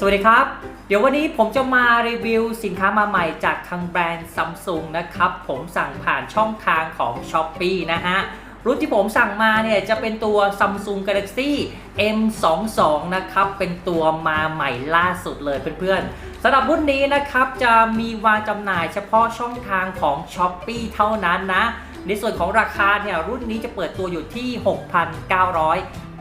สวัสดีครับ เดี๋ยววันนี้ผมจะมารีวิวสินค้ามาใหม่จากทางแบรนด์ Samsung นะครับ ผมสั่งผ่านช่องทางของ s h o p e e นะฮะ รุ่นที่ผมสั่งมาเนี่ยจะเป็นตัว Samsung Galaxy M22 นะครับ เป็นตัวมาใหม่ล่าสุดเลยเพื่อนๆสำหรับรุ่นนี้นะครับ จะมีวางจำหน่ายเฉพาะช่องทางของ s h o p e e เท่านั้นนะ ในส่วนของราคาเนี่ยรุ่นนี้จะเปิดตัวอยู่ที่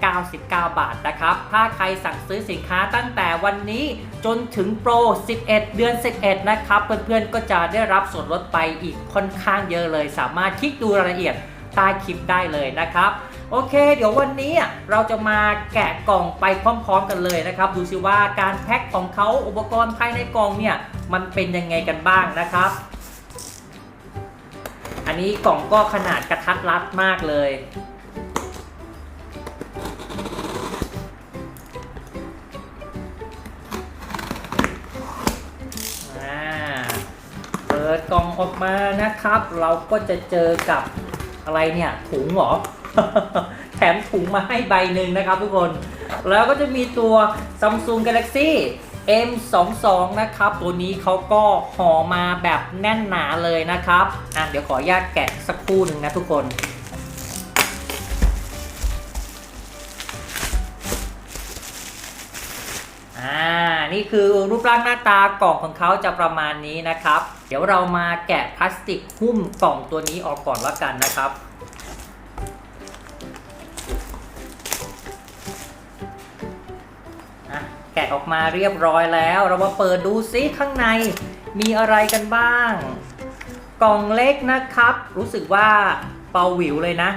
99 บาทนะครับ ถ้าใครสั่งซื้อสินค้าตั้งแต่วันนี้จนถึงโปร 11 เดือน 11 นะครับ เพื่อนๆ ก็จะได้รับส่วนลดไปอีกค่อนข้างเยอะเลย สามารถคลิกดูรายละเอียดใต้คลิปได้เลยนะครับ โอเค เดี๋ยววันนี้เราจะมาแกะกล่องไปพร้อมๆกันเลยนะครับ ดูซิว่าการแพ็คของเขาอุปกรณ์ภายในกล่องเนี่ยมันเป็นยังไงกันบ้างนะครับ อันนี้กล่องก็ขนาดกระทัดรัดมากเลย ออกมานะครับ เราก็จะเจอกับอะไรเนี่ยถุงเหรอ แถมถุงมาให้ใบหนึ่งนะครับทุกคน แล้วก็จะมีตัว Samsung Galaxy M22 นะครับ ตัวนี้เขาก็ห่อมาแบบแน่นหนาเลยนะครับ อะเดี๋ยวขออนุญาตแกะสักครู่หนึ่งนะทุกคนอ่านี่คือรูปร่างหน้าตากล่องของเขาจะประมาณนี้นะครับ เดี๋ยวเรามาแกะพลาสติกหุ้มกล่องตัวนี้ออกก่อนแล้วกันนะครับ แกะออกมาเรียบร้อยแล้ว เรามาเปิดดูซิข้างในมีอะไรกันบ้าง กล่องเล็กนะครับ รู้สึกว่าเปาหวิวเลยนะ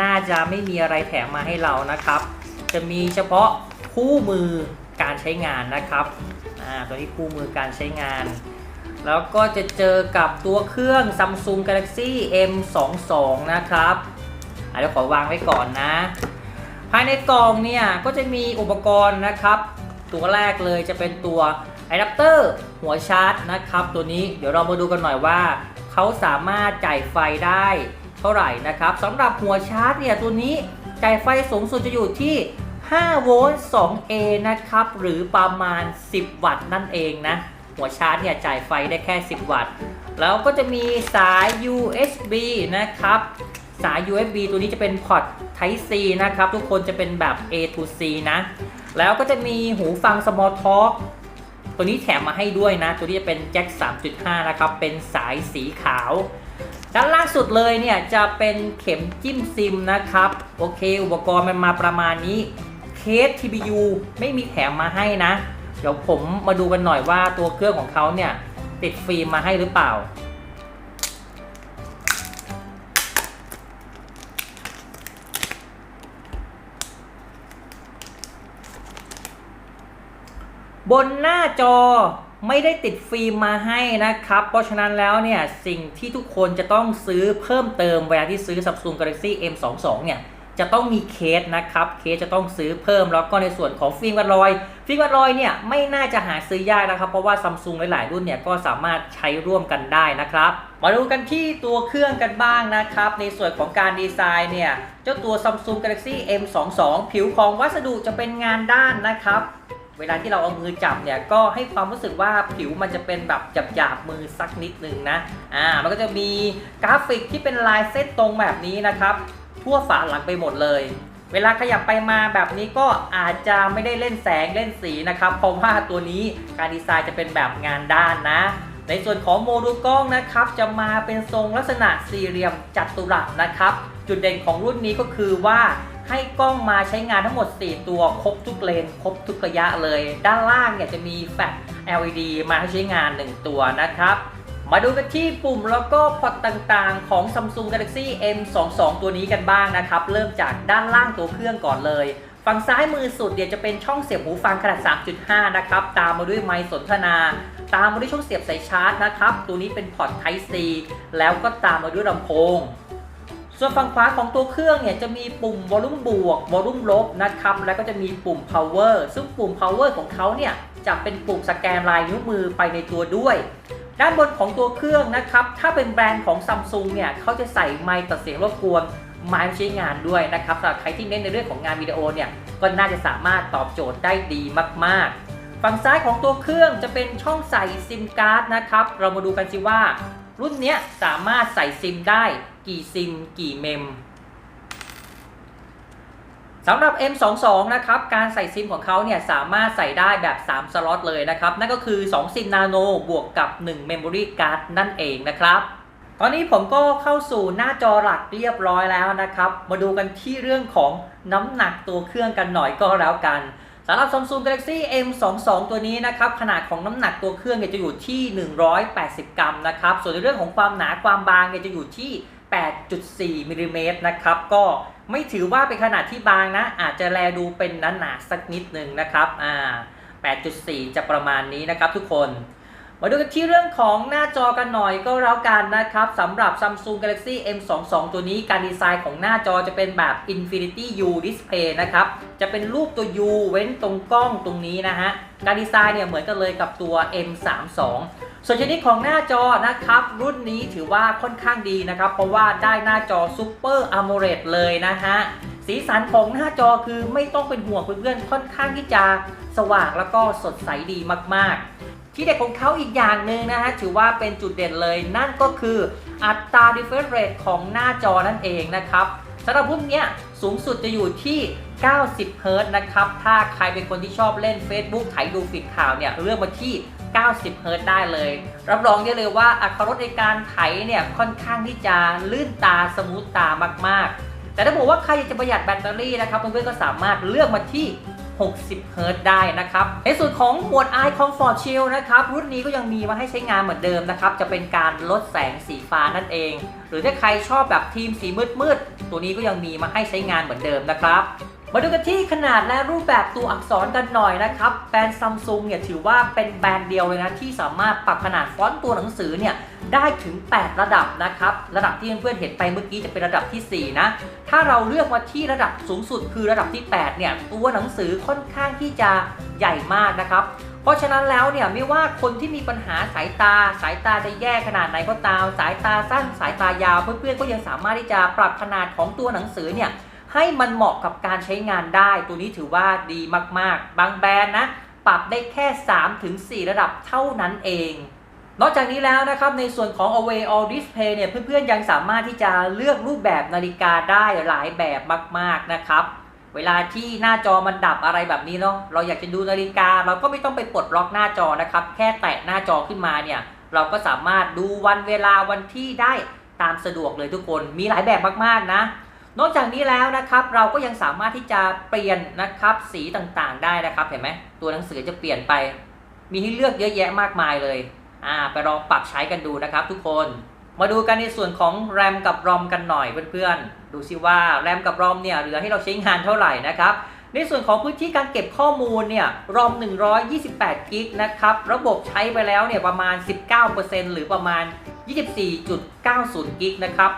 น่าจะไม่มีอะไรแถมมาให้เรานะครับ จะมีเฉพาะคู่มือการใช้งานนะครับ อ่า ตัวนี้คู่มือการใช้งาน แล้วก็จะเจอกับตัวเครื่อง Samsung Galaxy M22 นะครับเดี๋ยวขอวางไว้ก่อนนะ ภายในกล่องเนี่ยก็จะมีอุปกรณ์นะครับ ตัวแรกเลยจะเป็นตัวอะแดปเตอร์หัวชาร์จนะครับ ตัวนี้เดี๋ยวเรามาดูกันหน่อยว่า เขาสามารถจ่ายไฟได้เท่าไหร่นะครับสำหรับหัวชาร์จเนี่ยตัวนี้จ่ายไฟสูงสุดจะอยู่ที่5โวลต์ 2A นะครับ หรือประมาณ 10 วัตต์นั่นเองนะ หัวชาร์จเนี่ยจ่ายไฟได้แค่ 10 วัตต์ แล้วก็จะมีสาย USB นะครับ สาย USB ตัวนี้จะเป็นพอร์ต Type C นะครับ ทุกคนจะเป็นแบบ A to C นะ แล้วก็จะมีหูฟัง Small Talk ตัวนี้แถมมาให้ด้วยนะ ตัวนี้จะเป็นแจ็ค 3.5 นะครับ เป็นสายสีขาวด้านล่างสุดเลยเนี่ยจะเป็นเข็มจิ้มซิมนะครับ โอเค อุปกรณ์มันมาประมาณนี้ เคส TPU ไม่มีแถมมาให้นะ เดี๋ยวผมมาดูกันหน่อยว่าตัวเครื่องของเขาเนี่ย ติดฟิล์มมาให้หรือเปล่า บนหน้าจอไม่ได้ติดฟิล์มมาให้นะครับ เพราะฉะนั้นแล้วเนี่ย สิ่งที่ทุกคนจะต้องซื้อเพิ่มเติมเวลาที่ซื้อ Samsung Galaxy M22 เนี่ย จะต้องมีเคสนะครับเคสจะต้องซื้อเพิ่มแล้วก็ในส่วนของฟิล์มกันรอย ฟิล์มกันรอยเนี่ยไม่น่าจะหาซื้อยากนะครับ เพราะว่า Samsung หลาย ๆ รุ่นเนี่ยก็สามารถใช้ร่วมกันได้นะครับ มาดูกันที่ตัวเครื่องกันบ้างนะครับ ในส่วนของการดีไซน์เนี่ยเจ้าตัว Samsung Galaxy M22 ผิวของวัสดุจะเป็นงานด้านนะครับเวลาที่เราเอามือจับเนี่ยก็ให้ความรู้สึกว่าผิวมันจะเป็นแบบหยาบๆมือสักนิดนึงนะ อ่า มันก็จะมีกราฟิกที่เป็นลายเส้นตรงแบบนี้นะครับ ทั่วฝาหลังไปหมดเลย เวลาขยับไปมาแบบนี้ก็อาจจะไม่ได้เล่นแสงเล่นสีนะครับ เพราะว่าตัวนี้การดีไซน์จะเป็นแบบงานด้านนะ ในส่วนของโมดูลกล้องนะครับ จะมาเป็นทรงลักษณะสี่เหลี่ยมจัตุรัสนะครับ จุดเด่นของรุ่นนี้ก็คือว่าให้กล้องมาใช้งานทั้งหมด 4 ตัวครบทุกเลน ครบทุกระยะเลย ด้านล่างเนี่ยจะมีแฟลช LED มาให้ใช้งาน 1 ตัวนะครับ มาดูกันที่ปุ่มแล้วก็พอร์ตต่างๆของ Samsung Galaxy M22 ตัวนี้กันบ้างนะครับ เริ่มจากด้านล่างตัวเครื่องก่อนเลย ฝั่งซ้ายมือสุดเนี่ยวจะเป็นช่องเสียบหูฟังขนาด 3.5 นะครับ ตามมาด้วยไมค์สนทนา ตามมาด้วยช่องเสียบสายชาร์จนะครับ ตัวนี้เป็นพอร์ต Type C แล้วก็ตามมาด้วยลำโพงส่วนฝั่งขวาของตัวเครื่องเนี่ยจะมีปุ่มวอลลุ่มบวกวอลลุ่มลบนะครับ แล้วก็จะมีปุ่ม power ซึ่งปุ่ม power ของเขาเนี่ยจะเป็นปุ่มสแกนลายนิ้วมือไปในตัวด้วย ด้านบนของตัวเครื่องนะครับ ถ้าเป็นแบรนด์ของ Samsung เนี่ยเขาจะใส่ไมค์ตัดเสียงรบกวนไม้ใช้งานด้วยนะครับสำหรับใครที่เน้นในเรื่องของงานวิดีโอเนี่ยก็น่าจะสามารถตอบโจทย์ได้ดีมาก ๆ ฝั่งซ้ายของตัวเครื่องจะเป็นช่องใส่ซิมการ์ดนะครับ เรามาดูกันสิว่า รุ่นนี้สามารถใส่ซิมได้กี่ซิม กี่เมม สำหรับ M22 นะครับ การใส่ซิมของเขาเนี่ยสามารถใส่ได้แบบ 3 สล็อตเลยนะครับ นั่นก็คือ 2 ซิมนาโนบวกกับ 1 Memory Card นั่นเองนะครับ ตอนนี้ผมก็เข้าสู่หน้าจอหลักเรียบร้อยแล้วนะครับ มาดูกันที่เรื่องของน้ำหนักตัวเครื่องกันหน่อยก็แล้วกันสำหรับ Samsung Galaxy M22 ตัวนี้นะครับ ขนาดของน้ำหนักตัวเครื่องเนี่ยจะอยู่ที่ 180 กรัมนะครับ ส่วนในเรื่องของความหนาความบางเนี่ยจะอยู่ที่ 8.4มิลลิเมตรนะครับ ก็ไม่ถือว่าเป็นขนาดที่บางนะ อาจจะแลดูเป็นหนาๆสักนิดหนึ่งนะครับอ่า8.4 จะประมาณนี้นะครับทุกคน มาดูกันที่เรื่องของหน้าจอกันหน่อยก็แล้วกันนะครับสำหรับ Samsung Galaxy M22 ตัวนี้การดีไซน์ของหน้าจอจะเป็นแบบ Infinity U Display นะครับ จะเป็นรูปตัว U เว้นตรงกล้องตรงนี้นะฮะ การดีไซน์เนี่ยเหมือนกันเลยกับตัว M32 ส่วนชนิดของหน้าจอนะครับ รุ่นนี้ถือว่าค่อนข้างดีนะครับ เพราะว่าได้หน้าจอ Super AMOLED เลยนะฮะสีสันของหน้าจอคือไม่ต้องเป็นห่วงเพื่อนๆค่อนข้างที่จะสว่างแล้วก็สดใสดีมากๆ ที่เด็ดของเขาอีกอย่างหนึ่งนะฮะถือว่าเป็นจุดเด่นเลย นั่นก็คืออัตรา refresh rate ของหน้าจอนั่นเองนะครับสำหรับรุ่นเนี้ย สูงสุดจะอยู่ที่ 90เฮิรต์นะครับ ถ้าใครเป็นคนที่ชอบเล่น Facebook ถ่ายดูฟีดข่าวเนี่ย เลือกมาที่ 90เฮิรต์ได้เลย รับรองได้เลยว่าอัครรถในการไถเนี่ยค่อนข้างที่จะลื่นตาสมูทตามาก ๆ แต่ถ้าบอกว่าใครอยากจะประหยัดแบตเตอรี่นะครับเพื่อนๆก็สามารถเลือกมาที่ 60เฮิรตได้นะครับ ในส่วนของหมวด Eye Comfort Shield นะครับ รุ่นนี้ก็ยังมีมาให้ใช้งานเหมือนเดิมนะครับ จะเป็นการลดแสงสีฟ้านั่นเอง หรือถ้าใครชอบแบบทีมสีมืดๆ ตัวนี้ก็ยังมีมาให้ใช้งานเหมือนเดิมนะครับมาดูกันที่ขนาดและรูปแบบตัวอักษรกันหน่อยนะครับ แบรนด์ซัมซุงเนี่ยถือว่าเป็นแบรนด์เดียวเลยนะที่สามารถปรับขนาดฟอนต์ตัวหนังสือเนี่ย ได้ถึง 8 ระดับนะครับ ระดับที่เพื่อนๆเห็นไปเมื่อกี้จะเป็นระดับทีสี่ 4 นะ ถ้าเราเลือกมาที่ระดับสูงสุดคือระดับที่ 8 เนี่ย ตัวหนังสือค่อนข้างที่จะใหญ่มากนะครับ เพราะฉะนั้นแล้วเนี่ยไม่ว่าคนที่มีปัญหาสายตา สายตาจะแย่ขนาดไหนก็ตาม สายตาสั้น สายตายาวเพื่อนๆก็ยังสามารถที่จะปรับขนาดของตัวหนังสือเนี่ยให้มันเหมาะกับการใช้งานได้ ตัวนี้ถือว่าดีมากๆ บางแบรนด์นะปรับได้แค่ 3-4 ระดับเท่านั้นเอง นอกจากนี้แล้วนะครับในส่วนของ Away All Display เนี่ยเพื่อนๆยังสามารถที่จะเลือกรูปแบบนาฬิกาได้หลายแบบมากๆนะครับ เวลาที่หน้าจอมันดับอะไรแบบนี้เนาะเราอยากจะดูนาฬิกา เราก็ไม่ต้องไปปลดล็อกหน้าจอนะครับ แค่แตะหน้าจอขึ้นมาเนี่ย เราก็สามารถดูวันเวลาวันที่ได้ตามสะดวกเลยทุกคนมีหลายแบบมากๆนะ นอกจากนี้แล้วนะครับ เราก็ยังสามารถที่จะเปลี่ยนนะครับสีต่างๆได้นะครับเห็นไหมตัวหนังสือจะเปลี่ยนไป มีให้เลือกเยอะแยะมากมายเลย อ่าไปลองปรับใช้กันดูนะครับทุกคน มาดูกันในส่วนของแรมกับรอมกันหน่อยเพื่อนๆ ดูซิว่าแรมกับรอมเนี่ยเหลือให้เราใช้งานเท่าไหร่นะครับในส่วนของพื้นที่การเก็บข้อมูลเนี่ยรอม 128 กิกนะครับ ระบบใช้ไปแล้วเนี่ยประมาณ 19%หรือประมาณ 24.90 กิกนะครับ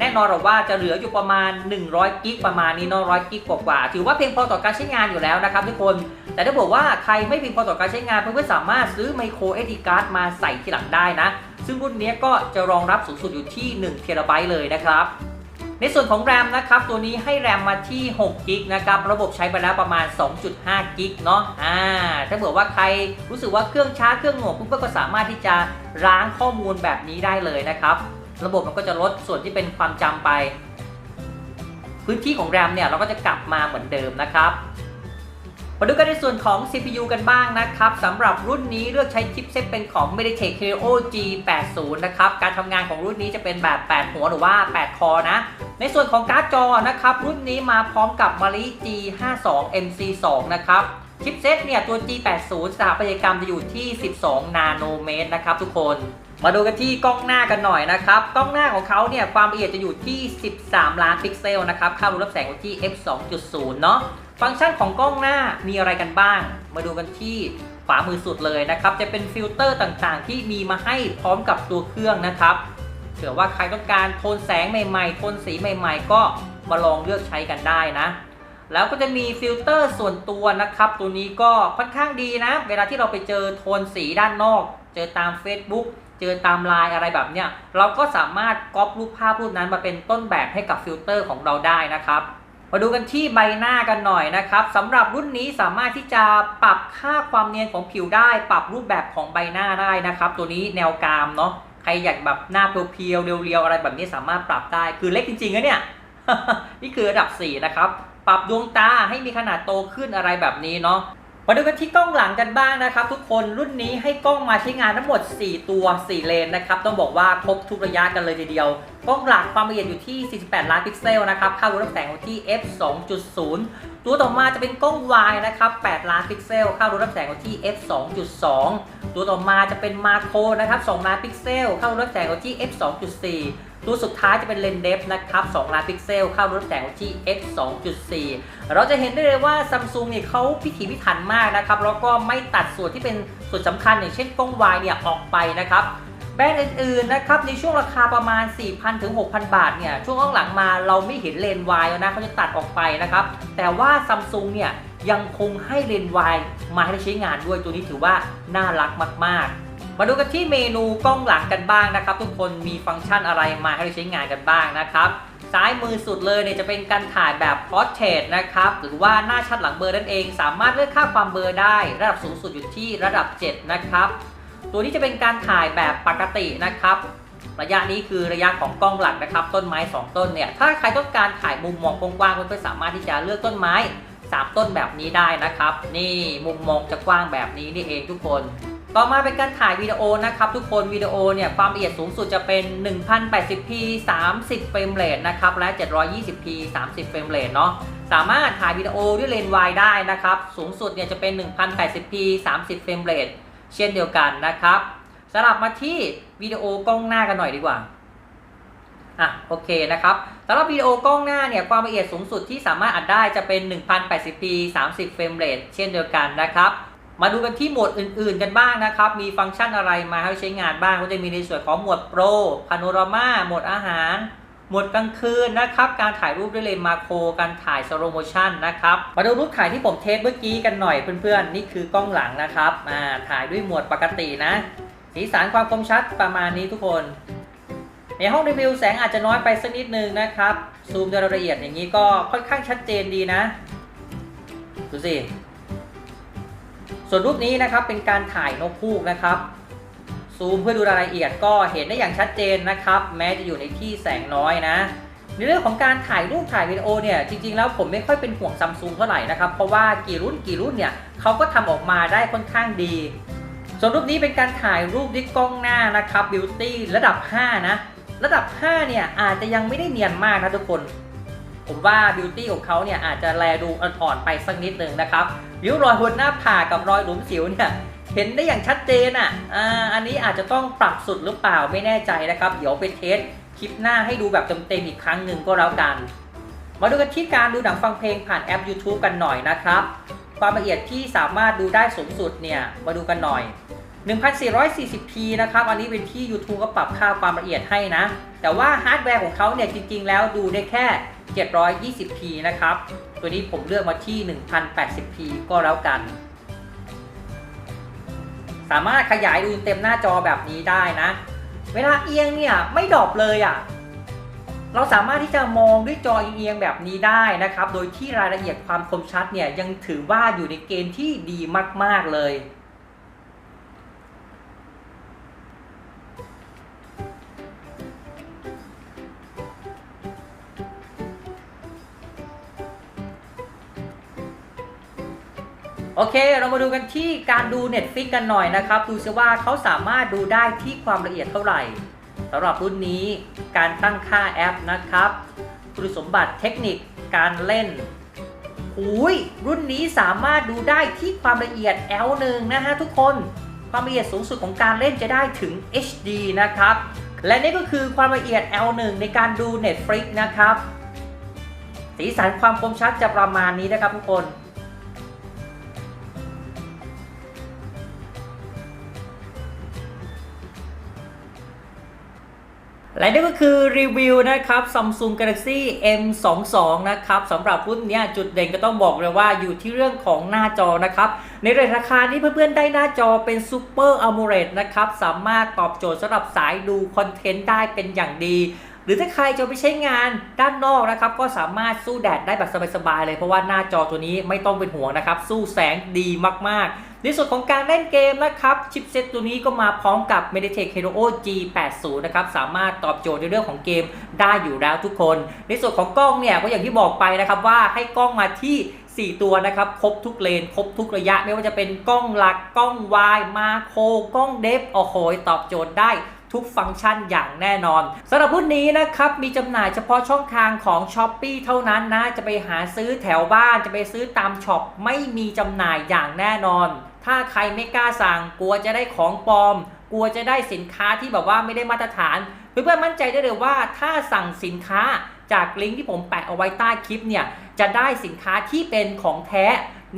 แน่นอนหรอกว่าจะเหลืออยู่ประมาณ 100 กิกประมาณนี้เนาะ100กิกกว่าๆถือว่าเพียงพอต่อการใช้งานอยู่แล้วนะครับทุกคน แต่ถ้าบอกว่าใครไม่เพียงพอต่อการใช้งานเพื่อนๆสามารถซื้อไมโคร SD card มาใส่ทีหลังได้นะ ซึ่งรุ่นนี้ก็จะรองรับสูงสุดอยู่ที่1เทราไบต์เลยนะครับในส่วนของแรมนะครับ ตัวนี้ให้แรมมาที่6กิกนะครับ ระบบใช้ไปแล้วประมาณ 2.5กิกเนาะอ่าถ้าเผื่อว่าใครรู้สึกว่าเครื่องช้าเครื่องหน่วงปุ๊บก็สามารถที่จะล้างข้อมูลแบบนี้ได้เลยนะครับ ระบบมันก็จะลดส่วนที่เป็นความจำไป พื้นที่ของแรมเนี่ยเราก็จะกลับมาเหมือนเดิมนะครับมาดูกันในส่วนของ CPU กันบ้างนะครับสำหรับรุ่นนี้เลือกใช้ชิปเซตเป็นของ MediaTek Helio G80 นะครับ การทำงานของรุ่นนี้จะเป็นแบบ 8 หัวหรือว่า 8 คอนะ ในส่วนของการ์ดจอนะครับ รุ่นนี้มาพร้อมกับ Mali G52 MC2 นะครับ ชิปเซตเนี่ยตัว G80 สถาปัตยกรรมจะอยู่ที่ 12 นาโนเมตรนะครับทุกคน มาดูกันที่กล้องหน้ากันหน่อยนะครับ กล้องหน้าของเขาเนี่ยความละเอียดจะอยู่ที่ 13 ล้านพิกเซลนะครับค่ารูรับแสงอยู่ที่ f 2.0 เนาะฟังก์ชันของกล้องหน้ามีอะไรกันบ้าง มาดูกันที่ขวามือสุดเลยนะครับ จะเป็นฟิลเตอร์ต่างๆ ที่มีมาให้พร้อมกับตัวเครื่องนะครับเผื่อว่าใครต้องการโทนแสงใหม่ๆ โทนสีใหม่ ๆ ก็มาลองเลือกใช้กันได้นะ แล้วก็จะมีฟิลเตอร์ส่วนตัวนะครับ ตัวนี้ก็ค่อนข้างดีนะ เวลาที่เราไปเจอโทนสีด้านนอก เจอตาม Facebook เจอตามไลน์อะไรแบบเนี้ยเราก็สามารถก๊อปรูปภาพรูปนั้นมาเป็นต้นแบบให้กับฟิลเตอร์ของเราได้นะครับมาดูกันที่ใบหน้ากันหน่อยนะครับสำหรับรุ่นนี้สามารถที่จะปรับค่าความเนียนของผิวได้ ปรับรูปแบบของใบหน้าได้นะครับ ตัวนี้แนวกรามเนาะใครอยากแบบหน้าเพียวๆเรียวๆอะไรแบบนี้สามารถปรับได้คือเล็กจริงๆนะเนี่ยนี่คือระดับ 4 นะครับ ปรับดวงตาให้มีขนาดโตขึ้นอะไรแบบนี้เนาะ มาดูกันที่กล้องหลังกันบ้างนะครับ ทุกคนรุ่นนี้ให้กล้องมาใช้งานทั้งหมด 4 ตัว 4 เลนนะครับ ต้องบอกว่าครบทุกระยะกันเลยทีเดียว กล้องหลักความละเอียดอยู่ที่ 48 ล้านพิกเซลนะครับค่ารูรับแสงอยู่ที่ f 2.0 ตัวต่อมาจะเป็นกล้อง Y นะครับ 8 ล้านพิกเซลค่ารูรับแสงอยู่ที่ f 2.2 ตัวต่อมาจะเป็นมาโครนะครับ 2 ล้านพิกเซลค่ารูรับแสงอยู่ที่ f 2.4 ตัวสุดท้ายจะเป็นเลนส์เดฟนะครับ2ล้านพิกเซลค่ารู้รับแสงที่ f 2.4 เราจะเห็นได้เลยว่าซัมซุงเนี่ยเขาพิถีพิถันมากนะครับ แล้วก็ไม่ตัดส่วนที่เป็นส่วนสำคัญอย่างเช่นกล้อง Y เนี่ยออกไปนะครับแบรนด์อื่นๆนะครับในช่วงราคาประมาณ 4,000 ถึง 6,000 บาทเนี่ยช่วงหลังๆมาเราไม่เห็นเลนส์วายแล้วนะเขาจะตัดออกไปนะครับ แต่ว่าซัมซุงเนี่ยยังคงให้เลนส์วายมาให้ใช้งานด้วยตัวนี้ถือว่าน่ารักมากๆ มาดูกันที่เมนูกล้องหลังกันบ้างนะครับ ทุกคนมีฟังก์ชันอะไรมาให้ได้ใช้งานกันบ้างนะครับซ้ายมือสุดเลยเนี่ยจะเป็นการถ่ายแบบ Portrait นะครับหรือว่าหน้าชัดหลังเบลอนั่นเอง สามารถเลือกค่าความเบลอได้ ระดับสูงสุดอยู่ที่ระดับ 7 นะครับ ตัวนี้จะเป็นการถ่ายแบบปกตินะครับ ระยะนี้คือระยะของกล้องหลักนะครับ ต้นไม้ 2 ต้นเนี่ยถ้าใครต้องการถ่ายมุมมองกว้างๆเพื่อนๆสามารถที่จะเลือกต้นไม้ 3 ต้นแบบนี้ได้นะครับ นี่มุมมองจะกว้างแบบนี้นี่เองทุกคน ต่อมาเป็นการถ่ายวิดีโอนะครับทุกคนวิดีโอเนี่ยความละเอียดสูงสุดจะเป็น 1080p 30เฟรมเรทนะครับและ 720p 30เฟรมเรทเนาะสามารถถ่ายวิดีโอด้วยเลนส์วายได้นะครับสูงสุดเนี่ยจะเป็น 1080p 30เฟรมเรทเช่นเดียวกันนะครับสลับมาที่วิดีโอกล้องหน้ากันหน่อยดีกว่าอะโอเคนะครับสำหรับวิดีโอกล้องหน้าเนี่ยความละเอียดสูงสุดที่สามารถอัดได้จะเป็น 1080p 30เฟรมเรทเช่นเดียวกันนะครับ มาดูกันที่โหมดอื่นๆกันบ้างนะครับ มีฟังก์ชันอะไรมาให้ใช้งานบ้าง ก็จะมีในส่วนของโหมดโปรพาโนรามาโหมดอาหารโหมดกลางคืนนะครับ การถ่ายรูปด้วยเลนส์มาโคร การถ่ายสโลโมชันนะครับ มาดูรูปถ่ายที่ผมเทสเมื่อกี้กันหน่อยเพื่อนๆ นี่คือกล้องหลังนะครับอ่าถ่ายด้วยโหมดปกตินะ สีสันความคมชัดประมาณนี้ทุกคน ในห้องรีวิวแสงอาจจะน้อยไปสักนิดนึงนะครับ ซูมโดยรายละเอียดอย่างนี้ก็ค่อนข้างชัดเจนดีนะ ดูสิ ส่วนรูปนี้นะครับเป็นการถ่ายนกคูกนะครับ ซูมเพื่อดูรายละเอียดก็เห็นได้อย่างชัดเจนนะครับ แม้จะอยู่ในที่แสงน้อยนะ ในเรื่องของการถ่ายรูปถ่ายวิดีโอเนี่ยจริงๆแล้วผมไม่ค่อยเป็นห่วงซัมซุงเท่าไหร่นะครับ เพราะว่ากี่รุ่นกี่รุ่นเนี่ยเขาก็ทำออกมาได้ค่อนข้างดี ส่วนรูปนี้เป็นการถ่ายรูปด้วยกล้องหน้านะครับบิวตี้ระดับ 5 นะ ระดับ 5 เนี่ยอาจจะยังไม่ได้เนียนมากนะทุกคน ผมว่าบิวตี้ของเขาเนี่ยอาจจะแลดูอ่อนๆไปสักนิดหนึ่งนะครับริ้วรอยบนหน้าผากกับรอยหลุมสิวเนี่ยเห็นได้อย่างชัดเจนอะอ่าอันนี้อาจจะต้องปรับสุดหรือเปล่าไม่แน่ใจนะครับ เดี๋ยวไปเทสคลิปหน้าให้ดูแบบเต็มๆอีกครั้งหนึ่งก็แล้วกัน มาดูกันที่การดูหนังฟังเพลงผ่านแอป YouTube กันหน่อยนะครับ ความละเอียดที่สามารถดูได้สูงสุดเนี่ยมาดูกันหน่อย 1440p นะครับ อันนี้เป็นที่ YouTube ก็ปรับค่าความละเอียดให้นะ แต่ว่าฮาร์ดแวร์ของเขาเนี่ยจริงๆ แล้วดูได้แค่ 720p นะครับ ตัวนี้ผมเลือกมาที่ 1080p ก็แล้วกัน สามารถขยายดูเต็มหน้าจอแบบนี้ได้นะ เวลาเอียงเนี่ยไม่ดรอปเลยอะ่ะ เราสามารถที่จะมองด้วยจอเอียงแบบนี้ได้นะครับ โดยที่รายละเอียดความคมชัดเนี่ยยังถือว่าอยู่ในเกณฑ์ที่ดีมาก ๆเลย โอเค เรามาดูกันที่การดู Netflix กันหน่อยนะครับ ดูซิว่าเขาสามารถดูได้ที่ความละเอียดเท่าไหร่สำหรับรุ่นนี้การตั้งค่าแอปนะครับ คุณสมบัติเทคนิคการเล่นหูยรุ่นนี้สามารถดูได้ที่ความละเอียด L1 นะฮะทุกคนความละเอียดสูงสุดของการเล่นจะได้ถึง HD นะครับ และนี่ก็คือความละเอียด L1 ในการดู Netflix นะครับ สีสันความคมชัดจะประมาณนี้นะครับทุกคน และนี่ก็คือรีวิวนะครับ Samsung Galaxy M22 นะครับสำหรับรุ่นนี้จุดเด่นก็ต้องบอกเลยว่าอยู่ที่เรื่องของหน้าจอนะครับ ในราคานี้เพื่อนๆได้หน้าจอเป็น Super AMOLED นะครับ สามารถตอบโจทย์สำหรับสายดูคอนเทนต์ได้เป็นอย่างดีหรือถ้าใครจะไปใช้งานด้านนอกนะครับ ก็สามารถสู้แดดได้แบบสบายๆเลย เพราะว่าหน้าจอตัวนี้ไม่ต้องเป็นห่วงนะครับ สู้แสงดีมากๆ ในส่วนของการเล่นเกมนะครับชิปเซตตัวนี้ก็มาพร้อมกับ Mediatek Helio G80 นะครับสามารถตอบโจทย์ในเรื่องของเกมได้อยู่แล้วทุกคน ในส่วนของกล้องเนี่ยก็อย่างที่บอกไปนะครับว่าให้กล้องมาที่ 4 ตัวนะครับ ครบทุกเลน ครบทุกระยะ ไม่ว่าจะเป็นกล้องหลักกล้องวายมาโครกล้องเดฟโอ้โหตอบโจทย์ได้ทุกฟังก์ชันอย่างแน่นอนสำหรับรุ่นนี้นะครับมีจำหน่ายเฉพาะช่องทางของ s h อ p e e เท่านั้นนะ จะไปหาซื้อแถวบ้านจะไปซื้อตามช็อปไม่มีจำหน่ายอย่างแน่นอน ถ้าใครไม่กล้าสั่งกลัวจะได้ของปลอม กลัวจะได้สินค้าที่แบบว่าไม่ได้มาตรฐาน เพื่อนๆมั่นใจได้เลยว่าถ้าสั่งสินค้าจากลิงก์ที่ผมแปะเอาไว้ใต้คลิปเนี่ยจะได้สินค้าที่เป็นของแท้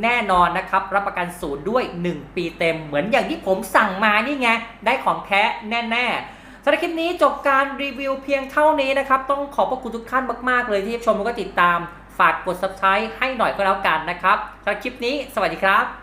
แน่นอนนะครับ รับประกันศูนย์ด้วย 1 ปีเต็มเหมือนอย่างที่ผมสั่งมานี่ไง ได้ของแท้แน่ๆสำหรับคลิปนี้จบการรีวิวเพียงเท่านี้นะครับ ต้องขอบพระคุณทุกท่านมากๆ เลยที่ชมแล้วก็ติดตาม ฝากกด subscribe ให้หน่อยก็แล้วกันนะครับสำหรับคลิปนี้ สวัสดีครับ